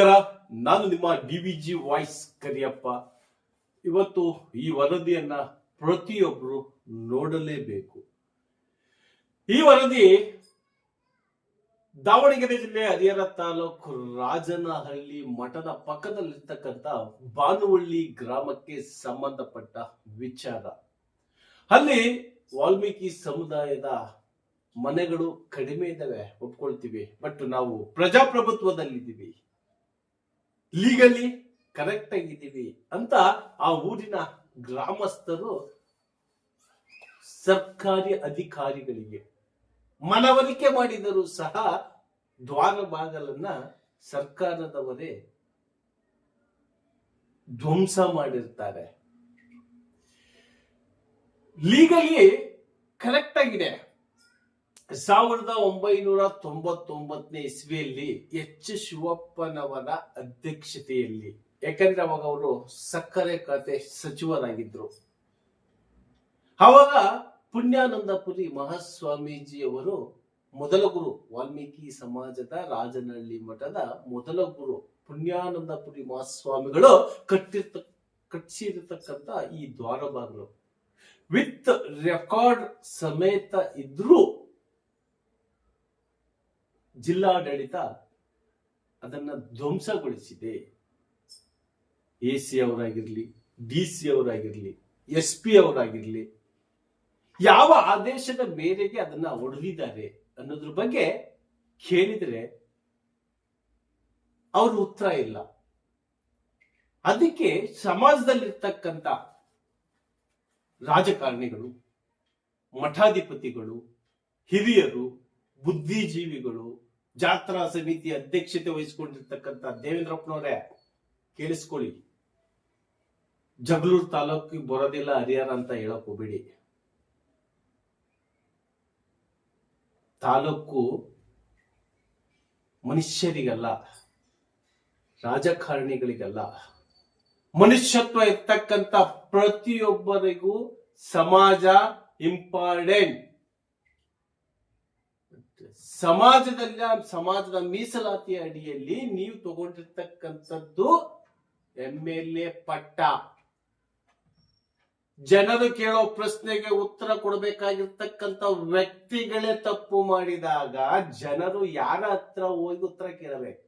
ನಮಸ್ಕಾರ, ನಾನು ನಿಮ್ಮ D V G voice Kariyappa. ಇವತ್ತು ಈ ವರದಿಯನ್ನ ಪ್ರತಿಯೊಬ್ಬರು ನೋಡಲೇಬೇಕು. ಈ ವರದಿ ದಾವಣಗೆರೆ ಜಿಲ್ಲೆ ಹರಿಹರ ತಾಲೂಕು ರಾಜನಹಳ್ಳಿ ಮಠದ ಪಕ್ಕದಲ್ಲಿರ್ತಕ್ಕಂಥ ಬಾನುವಳ್ಳಿ ಗ್ರಾಮಕ್ಕೆ ಸಂಬಂಧಪಟ್ಟ ವಿಚಾರ. ಅಲ್ಲಿ ವಾಲ್ಮೀಕಿ ಸಮುದಾಯದ ಮನೆಗಳು ಕಡಿಮೆ ಇದ್ದಾವೆ, ಒಪ್ಕೊಳ್ತೀವಿ. ಬಟ್ ನಾವು ಪ್ರಜಾಪ್ರಭುತ್ವದಲ್ಲಿದ್ದೀವಿ. ಲೀಗಲಿ ಕರೆಕ್ಟ್ ಆಗಿದ್ದೀವಿ ಅಂತ ಆ ಊರಿನ ಗ್ರಾಮಸ್ಥರು ಸರ್ಕಾರಿ ಅಧಿಕಾರಿಗಳಿಗೆ ಮನವರಿಕೆ ಮಾಡಿದರೂ ಸಹ ದ್ವಾರ ಬಾಗಲನ್ನ ಸರ್ಕಾರದವರೇ ಧ್ವಂಸ ಮಾಡಿರ್ತಾರೆ. ಲೀಗಲಿ ಕರೆಕ್ಟ್ ಆಗಿದೆ. ಸಾವಿರದ ಒಂಬೈನೂರ ತೊಂಬತ್ತೊಂಬತ್ತನೇ ಇಸ್ವಿಯಲ್ಲಿ ಎಚ್. ಶಿವಪ್ಪನವರ ಅಧ್ಯಕ್ಷತೆಯಲ್ಲಿ, ಯಾಕಂದ್ರೆ ಅವಾಗ ಅವರು ಸಕ್ಕರೆ ಖಾತೆ ಸಚಿವರಾಗಿದ್ರು. ಅವಾಗ ಪುಣ್ಯಾನಂದಪುರಿ ಮಹಾಸ್ವಾಮೀಜಿಯವರು ಮೊದಲ ಗುರು, ವಾಲ್ಮೀಕಿ ಸಮಾಜದ ರಾಜನಹಳ್ಳಿ ಮಠದ ಮೊದಲ ಗುರು, ಪುಣ್ಯಾನಂದಪುರಿ ಮಹಾಸ್ವಾಮಿಗಳು ಕಟ್ಟಿರ್ತ, ಕಟ್ಟಿಸಿರ್ತಕ್ಕಂಥ ಈ ದ್ವಾರಬಾಗಿಲು. ವಿತ್ ರೆಕಾರ್ಡ್ ಸಮೇತ ಇದ್ರೂ ಜಿಲ್ಲಾಡಳಿತ ಅದನ್ನ ಧ್ವಂಸಗೊಳಿಸಿದೆ. ಎ ಸಿ ಅವರಾಗಿರಲಿ, ಡಿ ಸಿ ಅವರಾಗಿರಲಿ, ಎಸ್ ಪಿ ಅವರಾಗಿರಲಿ, ಯಾವ ಆದೇಶದ ಮೇರೆಗೆ ಅದನ್ನ ಒಡೆದಿದ್ದಾರೆ ಅನ್ನೋದ್ರ ಬಗ್ಗೆ ಕೇಳಿದರೆ ಅವ್ರ ಉತ್ತರ ಇಲ್ಲ. ಅದಕ್ಕೆ ಸಮಾಜದಲ್ಲಿರ್ತಕ್ಕಂಥ ರಾಜಕಾರಣಿಗಳು, ಮಠಾಧಿಪತಿಗಳು, ಹಿರಿಯರು, ಬುದ್ಧಿಜೀವಿಗಳು ಜಾತ್ರಾ ಸಮಿತಿ ಅಧ್ಯಕ್ಷತೆ ವಹಿಸಿಕೊಂಡಿರ್ತಕ್ಕಂಥ ದೇವೇಂದ್ರಪ್ಪನವರೇ, ಕೇಳಿಸ್ಕೊಳ್ಳಿ. ಜಗಳೂರು ತಾಲೂಕಿಗೆ ಬರೋದಿಲ್ಲ ಹರಿಹರ ಅಂತ ಹೇಳಕ್ ಹೋಗ್ಬೇಡಿ. ತಾಲೂಕು ಮನುಷ್ಯರಿಗಲ್ಲ, ರಾಜಕಾರಣಿಗಳಿಗಲ್ಲ. ಮನುಷ್ಯತ್ವ ಇರ್ತಕ್ಕಂಥ ಪ್ರತಿಯೊಬ್ಬರಿಗೂ ಸಮಾಜ ಇಂಪಾರ್ಟೆಂಟ್ ಸಮಾಜದಲ್ಲಿ, ಸಮಾಜದ ಮೀಸಲಾತಿಯ ಅಡಿಯಲ್ಲಿ ನೀವು ತಗೊಂಡಿರ್ತಕ್ಕಂಥದ್ದು ಎಂ ಎಲ್ ಎ ಪಟ್ಟ. ಜನರು ಕೇಳೋ ಪ್ರಶ್ನೆಗೆ ಉತ್ತರ ಕೊಡಬೇಕಾಗಿರ್ತಕ್ಕಂಥ ವ್ಯಕ್ತಿಗಳೇ ತಪ್ಪು ಮಾಡಿದಾಗ ಜನರು ಯಾರ ಹತ್ರ ಹೋಗಿ ಉತ್ತರ ಕೇಳಬೇಕು?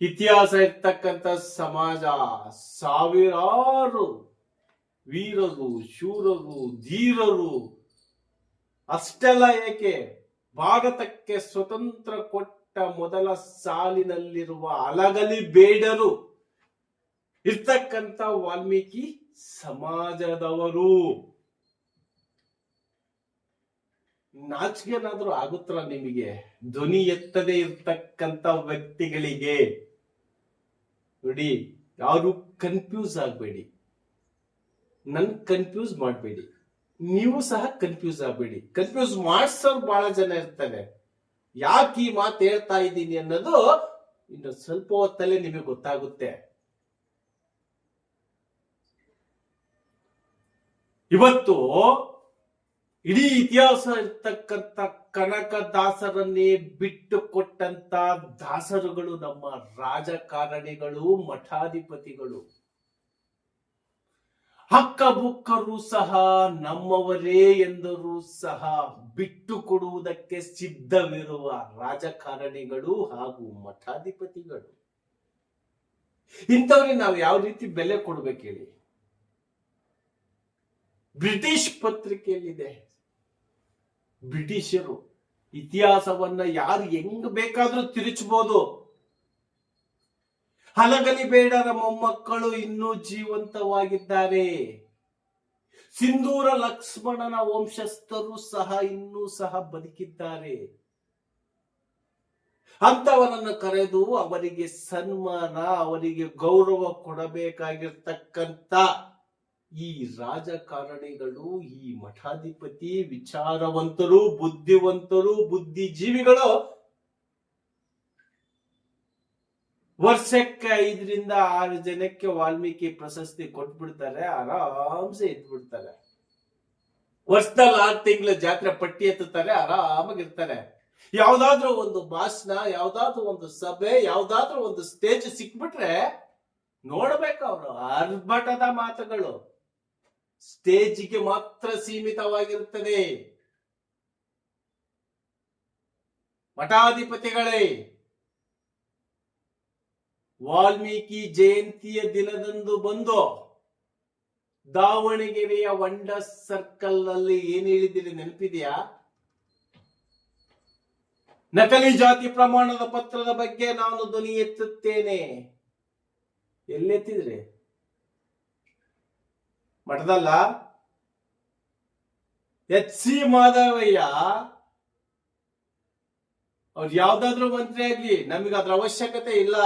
ಇತಿಹಾಸ ಇರ್ತಕ್ಕಂಥ ಸಮಾಜ ಸಾವಿರಾರು ವೀರರು, ಶೂರರು, ಧೀರರು ಅಷ್ಟೆಲ್ಲ ಏಕೆ? ಭಾರತಕ್ಕೆ ಸ್ವತಂತ್ರ ಕೊಟ್ಟ ಮೊದಲ ಸಾಲಿನಲ್ಲಿರುವ ಅಲಗಲಿ ಬೇಡರು. ಇರ್ತಕ್ಕಂಥ ವಾಲ್ಮೀಕಿ ಸಮಾಜದವರು. ನಾಚಿಕೆನಾದ್ರೂ ಆಗುತ್ತಲ್ಲ ನಿಮಗೆ? ಧ್ವನಿ ಎತ್ತದೆ ಇರ್ತಕ್ಕಂಥ ವ್ಯಕ್ತಿಗಳಿಗೆ? ನೋಡಿ, ಯಾರು ಕನ್ಫ್ಯೂಸ್ ಆಗಬೇಡಿ. ನನ್ ಕನ್ಫ್ಯೂಸ್ ಮಾಡಬೇಡಿ. ನೀವು ಸಹ ಕನ್ಫ್ಯೂಸ್ ಆಗಬೇಡಿ. ಕನ್ಫ್ಯೂಸ್ ಮಾಡಿಸೋರು ಬಹಳ ಜನ ಇರ್ತಾರೆ. ಯಾಕೆ ಈ ಮಾತು ಹೇಳ್ತಾ ಇದ್ದೀನಿ ಅನ್ನೋದು ಇನ್ನು ಸ್ವಲ್ಪ ಹೊತ್ತಲ್ಲೇ ನಿಮಗೆ ಗೊತ್ತಾಗುತ್ತೆ. ಇವತ್ತು ಇಡೀ ಇತಿಹಾಸ ಇರ್ತಕ್ಕಂಥ ಕನಕದಾಸರನ್ನೇ ಬಿಟ್ಟು ಕೊಟ್ಟಂತ ದಾಸರುಗಳು ನಮ್ಮ ರಾಜಕಾರಣಿಗಳು, ಮಠಾಧಿಪತಿಗಳು. ಹಕ್ಕಬುಕ್ಕರು ಸಹ ನಮ್ಮವರೇ ಎಂದರೂ ಸಹ ಬಿಟ್ಟು ಕೊಡುವುದಕ್ಕೆ ಸಿದ್ಧವಿರುವ ರಾಜಕಾರಣಿಗಳು ಹಾಗೂ ಮಠಾಧಿಪತಿಗಳು. ಇಂಥವ್ರಿಗೆ ನಾವು ಯಾವ ರೀತಿ ಬೆಲೆ ಕೊಡ್ಬೇಕು ಹೇಳಿ? ಬ್ರಿಟಿಷ್ ಪತ್ರಿಕೆಯಲ್ಲಿದೆ. ಬ್ರಿಟಿಷರು ಇತಿಹಾಸವನ್ನ ಯಾರು ಹೆಂಗ್ ಬೇಕಾದ್ರೂ ತಿರುಚಬಹುದು ಹಲಗಲಿ ಬೇಡರ ಮೊಮ್ಮಕ್ಕಳು ಇನ್ನೂ ಜೀವಂತವಾಗಿದ್ದಾರೆ. ಸಿಂಧೂರ ಲಕ್ಷ್ಮಣನ ವಂಶಸ್ಥರು ಸಹ ಇನ್ನೂ ಸಹ ಬದುಕಿದ್ದಾರೆ. ಅಂತವನನ್ನು ಕರೆದು ಅವರಿಗೆ ಸನ್ಮಾನ, ಅವರಿಗೆ ಗೌರವ ಕೊಡಬೇಕಾಗಿರ್ತಕ್ಕಂಥ ಈ ರಾಜಕಾರಣಿಗಳು, ಈ ಮಠಾಧಿಪತಿ, ವಿಚಾರವಂತರು, ಬುದ್ಧಿವಂತರು, ಬುದ್ಧಿಜೀವಿಗಳು ವರ್ಷಕ್ಕೆ ಐದರಿಂದ ಆರು ಜನಕ್ಕೆ ವಾಲ್ಮೀಕಿ ಪ್ರಶಸ್ತಿ ಕೊಟ್ಬಿಡ್ತಾರೆ, ಆರಾಮ್ಸೆ ಇದ್ಬಿಡ್ತಾರೆ. ವರ್ಷದಲ್ಲಿ ಆರು ತಿಂಗಳ ಜಾತ್ರೆ ಪಟ್ಟಿ ಎತ್ತುತ್ತಾರೆ, ಆರಾಮಾಗಿರ್ತಾರೆ. ಯಾವ್ದಾದ್ರೂ ಒಂದು ಭಾಷಣ, ಯಾವ್ದಾದ್ರೂ ಒಂದು ಸಭೆ, ಯಾವ್ದಾದ್ರೂ ಒಂದು ಸ್ಟೇಜ್ ಸಿಕ್ಬಿಟ್ರೆ ನೋಡ್ಬೇಕು ಅವರು ಅರ್ಭಟದ ಮಾತುಗಳು. ಸ್ಟೇಜಿಗೆ ಮಾತ್ರ ಸೀಮಿತವಾಗಿರುತ್ತದೆ. ಮಠಾಧಿಪತಿಗಳೇ ವಾಲ್ಮೀಕಿ ಜಯಂತಿಯ ದಿನದಂದು ಬಂದು ದಾವಣಗೆರೆಯ ವಂಡ ಸರ್ಕಲ್ನಲ್ಲಿ ಏನ್ ಹೇಳಿದಿರಿ ನೆನಪಿದೆಯಾ? ನಕಲಿ ಜಾತಿ ಪ್ರಮಾಣದ ಪತ್ರದ ಬಗ್ಗೆ ನಾನು ಧ್ವನಿ ಎತ್ತುತ್ತೇನೆ. ಎಲ್ಲೆತ್ತಿದ್ರಿ? ಮಠದಲ್ಲ? ಎಚ್ ಸಿ ಮಾಧವಯ್ಯ ಅವ್ರು ಯಾವ್ದಾದ್ರು ಮಂತ್ರಿ ಆಗ್ಲಿ, ನಮಗೆ ಅದ್ರ ಅವಶ್ಯಕತೆ ಇಲ್ಲ.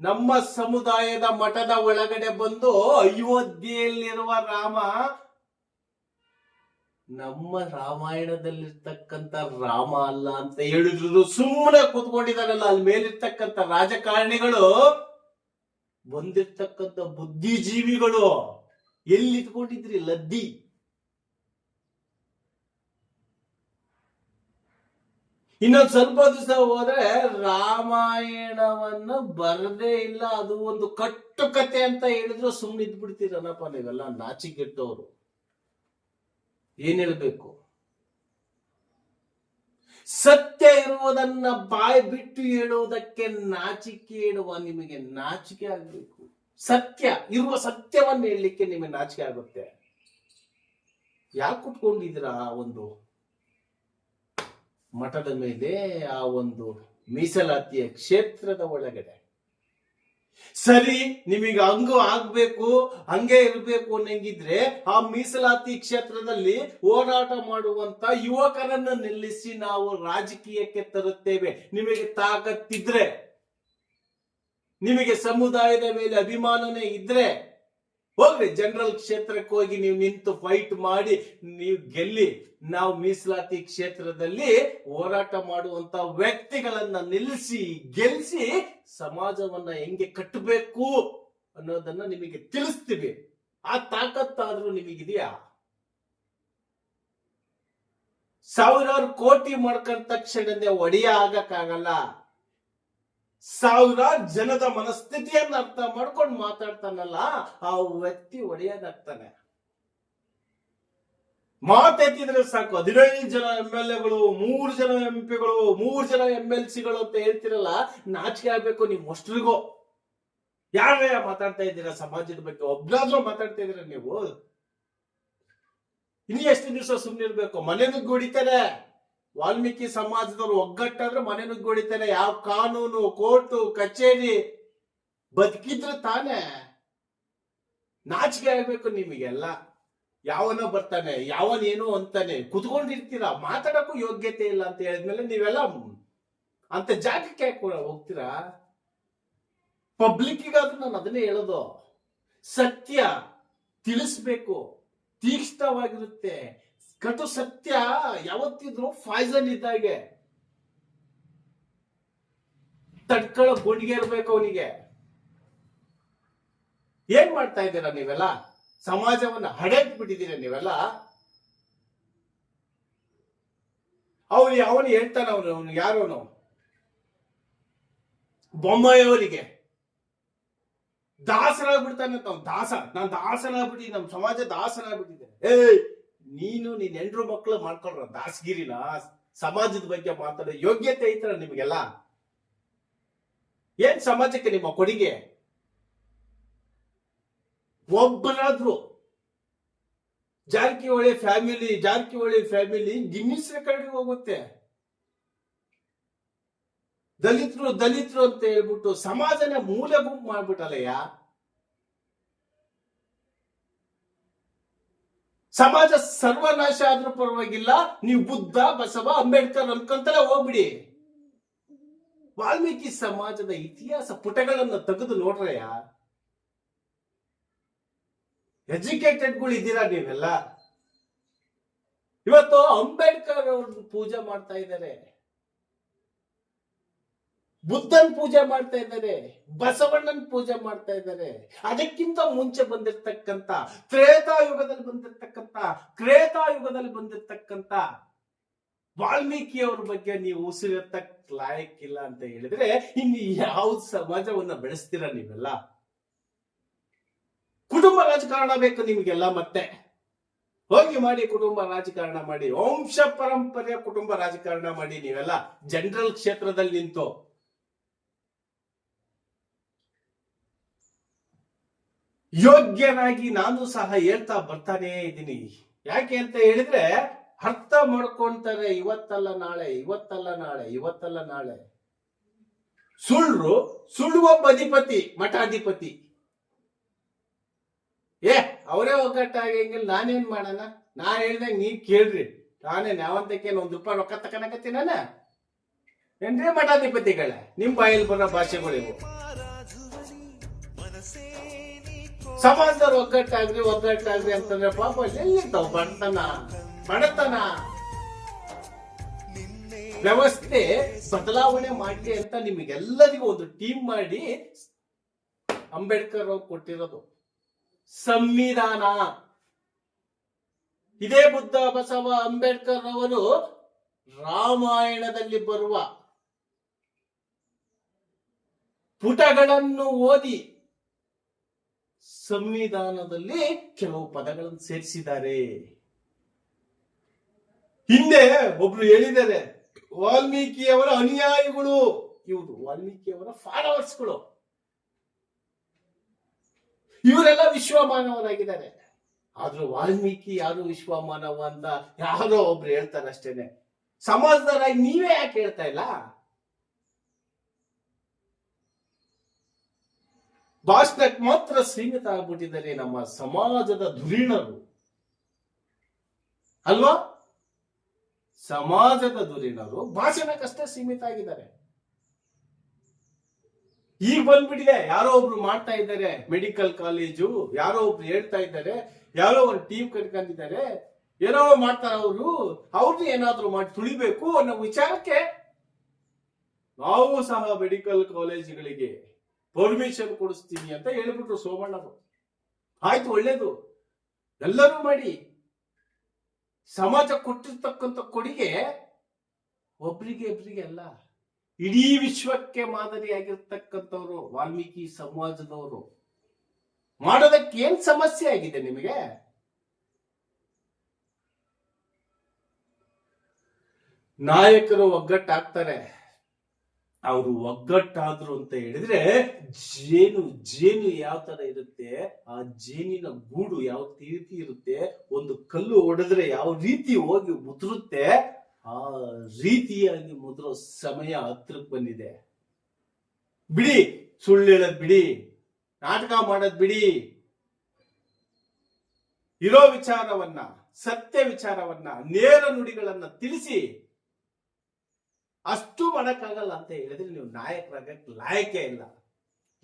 ನಮ್ಮ ಸಮುದಾಯದ ಮಠದ ಒಳಗಡೆ ಬಂದು ಅಯೋಧ್ಯೆಯಲ್ಲಿರುವ ರಾಮ, ನಮ್ಮ ರಾಮಾಯಣದಲ್ಲಿರ್ತಕ್ಕಂಥ ರಾಮ ಅಲ್ಲ ಅಂತ ಹೇಳಿದ್ರು ಸುಮ್ಮನೆ ಕೂತ್ಕೊಂಡಿದಾರಲ್ಲ ಅಲ್ಲಿ ಮೇಲಿರ್ತಕ್ಕಂಥ ರಾಜಕಾರಣಿಗಳು, ಬಂದಿರ್ತಕ್ಕಂಥ ಬುದ್ಧಿಜೀವಿಗಳು ಎಲ್ಲಿ ಇಟ್ಕೊಂಡಿದ್ರಿ? ಲದ್ದಿ. ಇನ್ನೊಂದ್ ಸ್ವಲ್ಪ ದಿವಸ ಹೋದ್ರೆ ರಾಮಾಯಣವನ್ನ ಬರದೇ ಇಲ್ಲ. ಅದು ಒಂದು ಕಟ್ಟು ಕತೆ ಅಂತ ಹೇಳಿದ್ರು ಸುಮ್ಮನೆ ಇದ್ಬಿಡ್ತೀರನಪ್ಪ ನೀವೆಲ್ಲ. ನಾಚಿಗೆಟ್ಟವರು ಏನ್ ಹೇಳ್ಬೇಕು ಸತ್ಯ ಇರುವುದನ್ನ ಬಾಯಿ ಬಿಟ್ಟು ಹೇಳುವುದಕ್ಕೆ ನಾಚಿಕೆ ಹೇಳುವ ನಿಮಗೆ ನಾಚಿಕೆ ಆಗ್ಬೇಕು. ಸತ್ಯ, ಇರುವ ಸತ್ಯವನ್ನು ಹೇಳಲಿಕ್ಕೆ ನಿಮಗೆ ನಾಚಿಕೆ ಆಗುತ್ತೆ. ಯಾಕೆ ಕುಟ್ಕೊಂಡಿದ್ದೀರಾ ಒಂದು ಮಠದ ಮೇಲೆ ಆ ಒಂದು ಮೀಸಲಾತಿಯ ಕ್ಷೇತ್ರದ ಒಳಗಡೆ. ಸರಿ, ನಿಮಗೆ ಹಂಗ ಆಗ್ಬೇಕು, ಹಂಗೆ ಇರಬೇಕು ಅನ್ನಂಗಿದ್ರೆ ಆ ಮೀಸಲಾತಿ ಕ್ಷೇತ್ರದಲ್ಲಿ ಹೋರಾಟ ಮಾಡುವಂತ ಯುವಕರನ್ನು ನಿಲ್ಲಿಸಿ ನಾವು ರಾಜಕೀಯಕ್ಕೆ ತರುತ್ತೇವೆ. ನಿಮಗೆ ತಾಕತ್ತಿದ್ರೆ, ನಿಮಗೆ ಸಮುದಾಯದ ಮೇಲೆ ಅಭಿಮಾನನೇ ಇದ್ರೆ ಹೋಗ್ರಿ ಜನರಲ್ ಕ್ಷೇತ್ರಕ್ಕೆ ಹೋಗಿ ನೀವು ನಿಂತು ಫೈಟ್ ಮಾಡಿ, ನೀವು ಗೆಲ್ಲಿ, ನಾವು ಮೀಸಲಾತಿ ಕ್ಷೇತ್ರದಲ್ಲಿ ಹೋರಾಟ ಮಾಡುವಂತ ವ್ಯಕ್ತಿಗಳನ್ನ ನಿಲ್ಲಿಸಿ, ಗೆಲ್ಲಿಸಿ ಸಮಾಜವನ್ನ ಹೆಂಗೆ ಕಟ್ಟಬೇಕು ಅನ್ನೋದನ್ನ ನಿಮಗೆ ತಿಳಿಸ್ತೀವಿ. ಆ ತಾಕತ್ತಾದ್ರೂ ನಿಮಗಿದೆಯಾ? ಸಾವಿರಾರು ಕೋಟಿ ಮಾಡ್ಕೊಂಡ ತಕ್ಷಣನೇ ಒಡೆಯ ಆಗಕ್ಕಾಗಲ್ಲ. ಸಾವಿರಾರು ಜನದ ಮನಸ್ಥಿತಿಯನ್ನ ಅರ್ಥ ಮಾಡ್ಕೊಂಡು ಮಾತಾಡ್ತಾನಲ್ಲ, ಆ ವ್ಯಕ್ತಿ ಒಡೆಯದಾಗ್ತಾನೆ. ಮಾತೆತ್ತಿದ್ರೆ ಸಾಕು. ಹದಿನೈದು ಜನ ಎಂ ಎಲ್ ಎಗಳು, ಮೂರು ಜನ ಎಂ ಪಿಗಳು, ಮೂರು ಜನ ಎಂ ಎಲ್ ಸಿಗಳು ಅಂತ ಹೇಳ್ತಿರಲ್ಲ, ನಾಚಿಕೆ ಆಗ್ಬೇಕು ನೀವು ಅಷ್ಟ್ರಿಗೂ. ಯಾರೇ ಮಾತಾಡ್ತಾ ಇದ್ದೀರಾ ಸಮಾಜದ ಬಗ್ಗೆ? ಒಬ್ರಾದ್ರೂ ಮಾತಾಡ್ತಾ ಇದ್ದೀರಾ ನೀವು? ಇನ್ನು ಎಷ್ಟು ದಿವಸ ಸುಮ್ಮನೆ ಇರ್ಬೇಕು ಮನೇನು ನುಗ್ಗಿ ಹೊಡಿತಾರೆ ವಾಲ್ಮೀಕಿ ಸಮಾಜದವ್ರು ಒಗ್ಗಟ್ಟಾದ್ರೆ ಮನೆ ನುಗ್ಗಿ ಯಾವ ಕಾನೂನು, ಕೋರ್ಟು, ಕಚೇರಿ ಬದುಕಿದ್ರೆ ತಾನೇ ನಾಚಿಕೆ ಆಗ್ಬೇಕು ನಿಮಗೆಲ್ಲ. ಯಾವನೋ ಬರ್ತಾನೆ, ಯಾವನ್ ಏನೋ ಅಂತಾನೆ ಕುತ್ಕೊಂಡಿರ್ತೀರಾ, ಮಾತಾಡಕ್ಕೂ ಯೋಗ್ಯತೆ ಇಲ್ಲ ಅಂತ ಹೇಳಿದ್ಮೇಲೆ ನೀವೆಲ್ಲ ಅಂತ ಜಾಗಕ್ಕೆ ಯಾಕೆ ಹೋಗ್ತೀರಾ? ಪಬ್ಲಿಕ್ಕಿಗಾದ್ರೂ ನಾನು ಅದನ್ನೇ ಹೇಳೋದು. ಸತ್ಯ ತಿಳಿಸ್ಬೇಕು, ತೀಕ್ಷ್ಣವಾಗಿರುತ್ತೆ. ಕಟು ಸತ್ಯ ಯಾವತ್ತಿದ್ರು ಫಾಯ್ಸನ್ ಇದ್ದಾಗೆ. ತಡ್ಕೊಳ್ಳೋ ಗುಂಡಿಗೆ ಇರ್ಬೇಕು ಅವನಿಗೆ. ಏನ್ ಮಾಡ್ತಾ ಇದ್ದೀರಾ ನೀವೆಲ್ಲ? ಸಮಾಜವನ್ನ ಹಡೆದ್ ಬಿಟ್ಟಿದ್ದೀರಾ ನೀವೆಲ್ಲ? ಅವನು ಅವನು ಹೇಳ್ತಾನ ಅವನು ಅವನು ಯಾರು ಅವನು ಬೊಮ್ಮಾಯಿಯವರಿಗೆ. ದಾಸರಾಗ್ಬಿಡ್ತಾನೆ ದಾಸ. ನಾನ್ ದಾಸನಾಗ್ಬಿಟ್ಟಿದ್ದೀನಿ ನಮ್ಮ ಸಮಾಜ ದಾಸನಾಗ್ಬಿಟ್ಟಿದ್ದೇನೆ ಏಯ್! ನೀನು ನೀನ್ ಹೆಂಡ್ರು ಮಕ್ಕಳು ಮಾಡ್ಕೊಳ್ರ. ದಾಸಗಿರಿನ ಸಮಾಜದ ಬಗ್ಗೆ ಮಾತಾಡೋ ಯೋಗ್ಯತೆ ಐತ್ರ ನಿಮ್ಗೆಲ್ಲ? ಏನ್ ಸಮಾಜಕ್ಕೆ ನಿಮ್ಮ ಕೊಡುಗೆ? ಒಬ್ಬರಾದ್ರು Jarkiholi family Jarkiholi family Guinness record ಹೋಗುತ್ತೆ. ದಲಿತರು ದಲಿತರು ಅಂತ ಹೇಳ್ಬಿಟ್ಟು ಸಮಾಜನ ಮೂಲೆ ಗುಂಪು ಮಾಡ್ಬಿಟ್ಟಲ್ಲಯ್ಯ? ಸಮಾಜ ಸರ್ವನಾಶ ಆದ್ರೂ ಪರವಾಗಿಲ್ಲ, ನೀವು ಬುದ್ಧ, ಬಸವ, ಅಂಬೇಡ್ಕರ್ ಅನ್ಕೊಂತಲೇ ಹೋಗ್ಬಿಡಿ. ವಾಲ್ಮೀಕಿ ಸಮಾಜದ ಇತಿಹಾಸ ಪುಟಗಳನ್ನ ತೆಗೆದು ನೋಡ್ರಯ್ಯ ಎಜುಕೇಟೆಡ್ಗಳು ಇದ್ದೀರಾ ನೀವೆಲ್ಲ? ಇವತ್ತು ಅಂಬೇಡ್ಕರ್ ಅವ್ರನ್ನ ಪೂಜೆ ಮಾಡ್ತಾ ಇದ್ದಾರೆ. ಬುದ್ಧನ್ ಪೂಜೆ ಮಾಡ್ತಾ ಇದ್ದಾರೆ ಬಸವಣ್ಣನ್ ಪೂಜೆ ಮಾಡ್ತಾ ಇದ್ದಾರೆ ಅದಕ್ಕಿಂತ ಮುಂಚೆ ಬಂದಿರತಕ್ಕಂತ ತ್ರೇತಾಯುಗದಲ್ಲಿ ಬಂದಿರತಕ್ಕಂತ ಕ್ರೇತಾಯುಗದಲ್ಲಿ ಬಂದಿರತಕ್ಕಂತ ವಾಲ್ಮೀಕಿ ಅವ್ರ ಬಗ್ಗೆ ನೀವು ಉಸಿರೆತ್ತಕ್ ಲಾಯಕ್ಕಿಲ್ಲ ಅಂತ ಹೇಳಿದ್ರೆ, ಇನ್ನು ಯಾವ ಸಮಾಜವನ್ನ ಬೆಳೆಸ್ತೀರ ನೀವೆಲ್ಲ? ಕುಟುಂಬ ರಾಜಕಾರಣ ಬೇಕು ನಿಮಗೆಲ್ಲ ಮತ್ತೆ. ಹೋಗಿ ಮಾಡಿ ಕುಟುಂಬ ರಾಜಕಾರಣ ಮಾಡಿ, ವಂಶ ಪರಂಪರೆಯ ಕುಟುಂಬ ರಾಜಕಾರಣ ಮಾಡಿ ನೀವೆಲ್ಲ. ಜನರಲ್ ಕ್ಷೇತ್ರದಲ್ಲಿ ನಿಂತು ಯೋಗ್ಯನಾಗಿ ನಾನು ಸಹ ಹೇಳ್ತಾ ಬರ್ತಾನೇ ಇದ್ದೀನಿ. ಯಾಕೆ ಅಂತ ಹೇಳಿದ್ರೆ, ಅರ್ಥ ಮಾಡ್ಕೊಂತಾರೆ, ಇವತ್ತಲ್ಲ ನಾಳೆ ಇವತ್ತಲ್ಲ ನಾಳೆ ಇವತ್ತಲ್ಲ ನಾಳೆ. ಸುಳ್ಳು ಸುಳ್ಳುವ ಅಧಿಪತಿ, ಮಠಾಧಿಪತಿ. ಏ, ಅವರೇ ಒಗ್ಗಟ್ಟಾಗಂಗಿಲ್ಲ ನಾನೇನ್ ಮಾಡೋಣ? ನಾ ಹೇಳ್ದಂಗ ನೀ ಕೇಳ್ರಿ. ನಾನೇನ್ ಯಾವಂತಕ್ಕೇನು ಒಂದ್ ರೂಪಾಯಿ ರೊಕ್ಕ ತಕನಕತ್ತೀನ ಏನ್ರಿ ಮಠಾಧಿಪತಿಗಳೇ? ನಿಮ್ ಬಾಯಲ್ಲಿ ಬರೋ ಭಾಷೆಗಳು ಸಮಾಜದವ್ರು ಒಗ್ಗಟ್ಟಾಗ್ರಿ ಒಗ್ಗಟ್ಟಾಗ್ರಿ ಅಂತಂದ್ರೆ ಪಾಪ ಎಲ್ಲಿರ್ತಾವ? ಬಡತನ ಬಡತನ. ವ್ಯವಸ್ಥೆ ಬದಲಾವಣೆ ಮಾಡಿ ಅಂತ ನಿಮಗೆಲ್ಲರಿಗೂ ಒಂದು ಟೀಮ್ ಮಾಡಿ ಅಂಬೇಡ್ಕರ್ ಅವ್ರು ಕೊಟ್ಟಿರೋದು. ಸಂವಿಧಾನ. ಇದೇ ಬುದ್ಧ ಬಸವ ಅಂಬೇಡ್ಕರ್ ಅವರು ರಾಮಾಯಣದಲ್ಲಿ ಬರುವ ಪುಟಗಳನ್ನು ಓದಿ ಸಂವಿಧಾನದಲ್ಲಿ ಕೆಲವು ಪದಗಳನ್ನು ಸೇರಿಸಿದ್ದಾರೆ. ಹಿಂದೆ ಒಬ್ರು ಹೇಳಿದ್ದಾರೆ, ವಾಲ್ಮೀಕಿಯವರ ಅನುಯಾಯಿಗಳು. ಇವರು ವಾಲ್ಮೀಕಿಯವರ ಫಾಲೋವರ್ಸ್ಗಳು. ಇವರೆಲ್ಲ ವಿಶ್ವಮಾನವರಾಗಿದ್ದಾರೆ. ಆದ್ರೂ ವಾಲ್ಮೀಕಿ ಯಾರು ವಿಶ್ವಮಾನವ ಅಂತ ಯಾರೋ ಒಬ್ರು ಹೇಳ್ತಾರೆ ಅಷ್ಟೇನೆ ಸಮಾಜದವರಾಗಿ ನೀವೇ ಯಾಕೆ ಹೇಳ್ತಾ ಇಲ್ಲ? ಭಾಷಣಕ್ಕೆ ಮಾತ್ರ ಸೀಮಿತ ಆಗ್ಬಿಟ್ಟಿದ್ದಾರೆ ನಮ್ಮ ಸಮಾಜದ ಧುರೀಣರು. ಅಲ್ವಾ? ಸಮಾಜದ ಧುರೀಣರು ಭಾಷಣಕ್ಕಷ್ಟೇ ಸೀಮಿತ ಆಗಿದ್ದಾರೆ. ಈಗ ಬಂದ್ಬಿಟ್ಟಿದೆ, ಯಾರೋ ಒಬ್ರು ಮಾಡ್ತಾ ಇದ್ದಾರೆ ಮೆಡಿಕಲ್ ಕಾಲೇಜು ಯಾರೋ ಒಬ್ರು ಹೇಳ್ತಾ ಇದ್ದಾರೆ, ಯಾರೋ ಒಂದು ಟೀಮ್ ಕಟ್ಕೊಂಡಿದ್ದಾರೆ, ಏನೋ ಮಾಡ್ತಾರ ಅವರು ಅವ್ರನ್ನ ಏನಾದ್ರು ಮಾಡಿ ತುಳಿಬೇಕು ಅನ್ನೋ ವಿಚಾರಕ್ಕೆ ನಾವು ಸಹ ಮೆಡಿಕಲ್ ಕಾಲೇಜುಗಳಿಗೆ ಪರ್ಮಿಷನ್ ಕೊಡಿಸ್ತೀನಿ ಅಂತ ಹೇಳ್ಬಿಟ್ರು ಸೋಮಣ್ಣರು ಆಯ್ತು, ಒಳ್ಳೇದು. ಎಲ್ಲರೂ ಮಾಡಿ ಸಮಾಜ ಕೊಟ್ಟಿರ್ತಕ್ಕಂಥ ಕೊಡುಗೆ ಒಬ್ರಿಗೆ ಒಬ್ರಿಗೆ ಅಲ್ಲ, ಇಡೀ ವಿಶ್ವಕ್ಕೆ ಮಾದರಿಯಾಗಿರ್ತಕ್ಕಂಥವ್ರು, ವಾಲ್ಮೀಕಿ ಸಮಾಜದವರು. ಮಾಡೋದಕ್ಕೆ ಏನ್ ಸಮಸ್ಯೆ ಆಗಿದೆ ನಿಮಗೆ? ನಾಯಕರು ಒಗ್ಗಟ್ಟಾಗ್ತಾರೆ. ಅವರು ಒಗ್ಗಟ್ಟಾದ್ರು ಅಂತ ಹೇಳಿದ್ರೆ, ಜೇನು ಜೇನು ಯಾವ ತರ ಇರುತ್ತೆ, ಆ ಜೇನಿನ ಗೂಡು ಯಾವ ರೀತಿ ಇರುತ್ತೆ, ಒಂದು ಕಲ್ಲು ಹೊಡೆದ್ರೆ ಯಾವ ರೀತಿ ಹೋಗಿ ಮುದ್ರುತ್ತೆ, ಆ ರೀತಿಯಾಗಿ ಮುದ್ರೋ ಸಮಯ ಹತ್ರಕ್ಕೆ ಬಂದಿದೆ. ಬಿಡಿ, ಸುಳ್ಳು ಹೇಳದ್ ಬಿಡಿ, ನಾಟಕ ಮಾಡೋದ್ ಬಿಡಿ. ಇರೋ ವಿಚಾರವನ್ನ, ಸತ್ಯ ವಿಚಾರವನ್ನ, ನೇರ ನುಡಿಗಳನ್ನ ತಿಳಿಸಿ. ಅಷ್ಟು ಮಾಡೋಕ್ಕಾಗಲ್ಲ ಅಂತ ಹೇಳಿದ್ರೆ ನೀವು ನಾಯಕರಾಗಕ್ಕೆ ಲಾಯಕೇ ಇಲ್ಲ.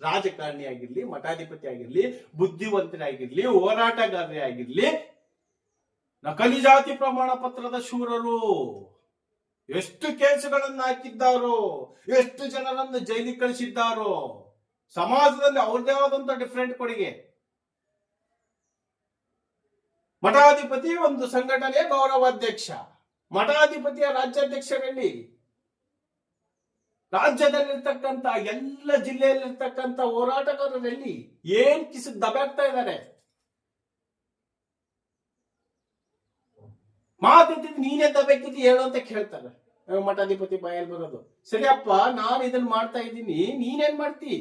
ರಾಜಕಾರಣಿ ಆಗಿರ್ಲಿ ಮಠಾಧಿಪತಿ ಆಗಿರ್ಲಿ ಬುದ್ಧಿವಂತರಾಗಿರ್ಲಿ, ಹೋರಾಟಗಾರರೇ ಆಗಿರ್ಲಿ, ನಕಲಿ ಜಾತಿ ಪ್ರಮಾಣ ಪತ್ರದ ಶೂರರು. ಎಷ್ಟು ಕೇಸುಗಳನ್ನು ಹಾಕಿದ್ದಾರೋ, ಎಷ್ಟು ಜನರನ್ನು ಜೈಲಿಗೆ ಕಳಿಸಿದ್ದಾರೋ. ಸಮಾಜದಲ್ಲಿ ಅವ್ರದೇ ಆದಂತ ಡಿಫ್ರೆಂಟ್ ಕೊಡುಗೆ. ಮಠಾಧಿಪತಿ ಒಂದು ಸಂಘಟನೆ ಗೌರವಾಧ್ಯಕ್ಷ. ಮಠಾಧಿಪತಿಯ ರಾಜ್ಯಾಧ್ಯಕ್ಷರಲ್ಲಿ? ರಾಜ್ಯದಲ್ಲಿರ್ತಕ್ಕಂತ ಎಲ್ಲ ಜಿಲ್ಲೆಯಲ್ಲಿರ್ತಕ್ಕಂಥ ಹೋರಾಟಗಾರರಲ್ಲಿ ಏನ್ ಕಿಸಿ ದಬಾಗ್ತಾ ಇದ್ದಾರೆ ಮಾತಿದ್ದು ನೀನೇ ದಬೇಕಿದ್ದು ಹೇಳು ಅಂತ ಕೇಳ್ತಾರೆ. ಮಠಾಧಿಪತಿ ಬಾಯಲ್ಲಿ ಬರೋದು. ಸರಿಯಪ್ಪ, ನಾನು ಇದನ್ನ ಮಾಡ್ತಾ ಇದ್ದೀನಿ. ನೀನೇನ್ ಮಾಡ್ತಿ?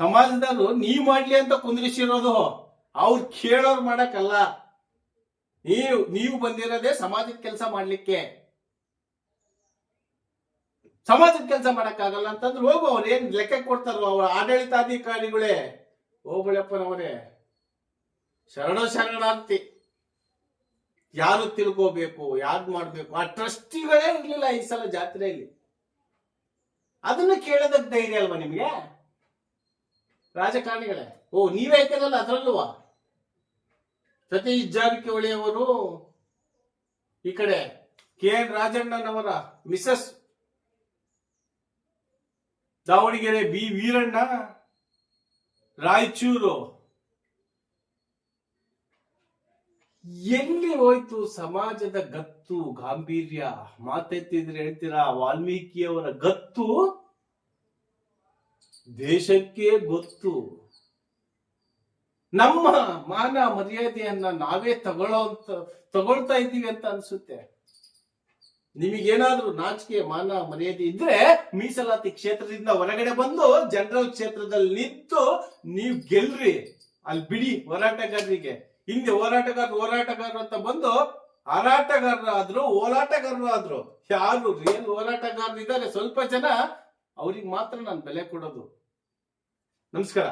ಸಮಾಜದವರು ನೀ ಮಾಡ್ಲಿ ಅಂತ ಕುಂದ್ರಿಸಿರೋದು ಅವ್ರು ಕೇಳೋರು ಮಾಡಕ್ಕಲ್ಲ. ನೀವು ನೀವು ಬಂದಿರೋದೇ ಸಮಾಜದ ಕೆಲಸ ಮಾಡ್ಲಿಕ್ಕೆ. ಸಮಾಜದ ಕೆಲಸ ಮಾಡಕ್ಕಾಗಲ್ಲ ಅಂತಂದ್ರೆ ಹೋಗು ಅವ್ರು ಏನ್ ಲೆಕ್ಕ ಕೊಡ್ತಾರೋ ಅವ್ರ ಆಡಳಿತಾಧಿಕಾರಿಗಳೇ. ಹೋಬಳಪ್ಪನವರೇ ಶರಣ ಶರಣಾರ್ಥಿ. ಯಾರು ತಿಳ್ಕೋಬೇಕು, ಯಾರು ಮಾಡ್ಬೇಕು? ಆ ಟ್ರಸ್ಟಿಗಳೇ ಇರ್ಲಿಲ್ಲ ಈ ಸಲ ಜಾತ್ರೆಯಲ್ಲಿ. ಅದನ್ನ ಕೇಳೋದಕ್ಕೆ ಧೈರ್ಯ ಅಲ್ವಾ ನಿಮ್ಗೆ? ರಾಜಕಾರಣಿಗಳೇ. ಓ, ನೀವೇ ಐತಲ್ಲ ಅದ್ರಲ್ಲುವ? ಸತೀಶ್ ಜಾರಕಿಹೊಳಿ ಅವರು ಈ ಕಡೆ ಕೆ ಎನ್ ರಾಜಣ್ಣನವರ ಮಿಸಸ್ ದಾವಣಗೆರೆ ಬಿ ವೀರಣ್ಣ, ರಾಯಚೂರು. ಎಲ್ಲಿ ಹೋಯ್ತು ಸಮಾಜದ ಗತ್ತು, ಗಾಂಭೀರ್ಯ? ಮಾತೆತ್ತಿದ್ರೆ ಹೇಳ್ತೀರಾ, ವಾಲ್ಮೀಕಿಯವರ ಗತ್ತು? ದೇಶಕ್ಕೆ ಗೊತ್ತು. ನಮ್ಮ ಮಾನ ಮರ್ಯಾದೆಯನ್ನ ನಾವೇ ತಗೊಳ್ಳೋ ತಗೊಳ್ತಾ ಇದ್ದೀವಿ ಅಂತ ಅನ್ಸುತ್ತೆ. ನಿಮಗೇನಾದ್ರೂ ನಾಚಿಕೆ ಮಾನ ಮರ್ಯಾದೆ ಇದ್ರೆ ಮೀಸಲಾತಿ ಕ್ಷೇತ್ರದಿಂದ ಹೊರಗಡೆ ಬಂದು ಜನರಲ್ ಕ್ಷೇತ್ರದಲ್ಲಿ ನಿಂತು ನೀವು ಗೆಲ್ರಿ. ಅಲ್ಲಿ ಬಿಡಿ ಹೋರಾಟಗಾರರಿಗೆ. ಹಿಂದೆ ಹೋರಾಟಗಾರರು ಹೋರಾಟಗಾರರು ಅಂತ ಬಂದು ಹಾರಾಟಗಾರರಾದ್ರು ಹೋರಾಟಗಾರರು ಆದ್ರು. ಯಾರು ರಿಯಲ್ ಹೋರಾಟಗಾರರು ಇದ್ದಾರೆ ಸ್ವಲ್ಪ ಜನ, ಅವ್ರಿಗೆ ಮಾತ್ರ ನಾನು ಬೆಲೆ ಕೊಡೋದು. ನಮಸ್ಕಾರ.